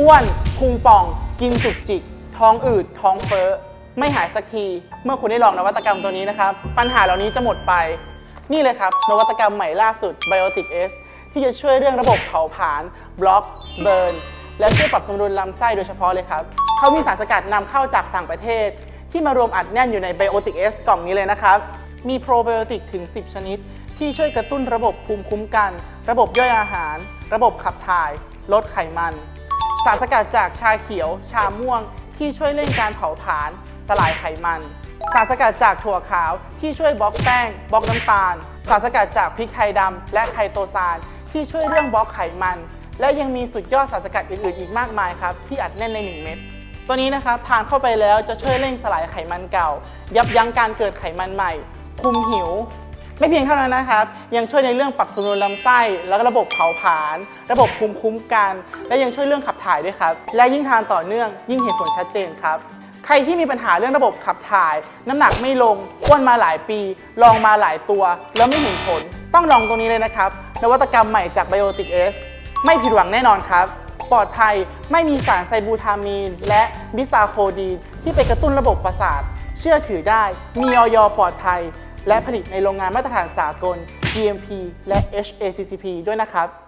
อ้วนพุงป่อง กินจุกจิก ท้องอืด ท้องเฟ้อ ไม่หายสักที เมื่อคุณได้ลองนวัตกรรมตัวนี้นะครับ ปัญหาเหล่านี้จะหมดไป นี่เลยครับ นวัตกรรมใหม่ล่าสุด Biotic S ที่จะช่วยเรื่องระบบเผาผลาญบล็อก เบิร์น และช่วยปรับสมดุลลำไส้โดยเฉพาะเลยครับ เขามีสารสกัดนำเข้าจากต่างประเทศ ที่มารวมอัดแน่นอยู่ใน Biotic S กล่องนี้เลยนะครับ มีโปรไบโอติกถึง 10 ชนิด ที่ช่วยกระตุ้นระบบภูมิคุ้มกัน ระบบย่อยอาหาร ระบบขับถ่าย ลดไขมันารสกัดจากชาเขียว ชาม่วง ที่ช่วยเร่งการเผาผลาญสลายไขมัน สารสกัดจากถั่วขาวที่ช่วยบล็อกแป้งบล็อกน้ำตาล สารสกัดจากพริกไทยดำและไคโตซานที่ช่วยเรื่องบล็อกไขมัน และยังมีสุดยอดสารสกัดอื่นๆ อีกมากมายครับที่อัดแน่นใน 1 เม็ดตัวนี้นะครับทานเข้าไปแล้วจะช่วยเร่งสลายไขมันเก่า ยับยั้งการเกิดไขมันใหม่ คุมหิว ไม่เพียงเท่านั้นนะครับ ยังช่วยในเรื่องปรับสมดุลลำไส้ แล้วก็ระบบเผาผลาญระบบภูมิคุ้มกัน และยังช่วยเรื่องขับถ่ายด้วยครับ และยิ่งทานต่อเนื่องยิ่งเห็นผลชัดเจนครับ ใครที่มีปัญหาเรื่องระบบขับถ่าย น้ำหนักไม่ลงอ้วนมาหลายปี ลองมาหลายตัว แล้วไม่เห็นผล ต้องลองตัวนี้เลยนะครับนวัตกรรมใหม่จาก Biotic S ไม่ผิดหวังแน่นอนครับปลอดภัยไม่มีสารไซบูทามีน และบิซาโคดีน ที่ไปกระตุ้นระบบประสาท เชื่อถือได้ มีออยปลอดภัย และผลิตในโรงงานมาตรฐานสากล GMP และ HACCP ด้วยนะครับ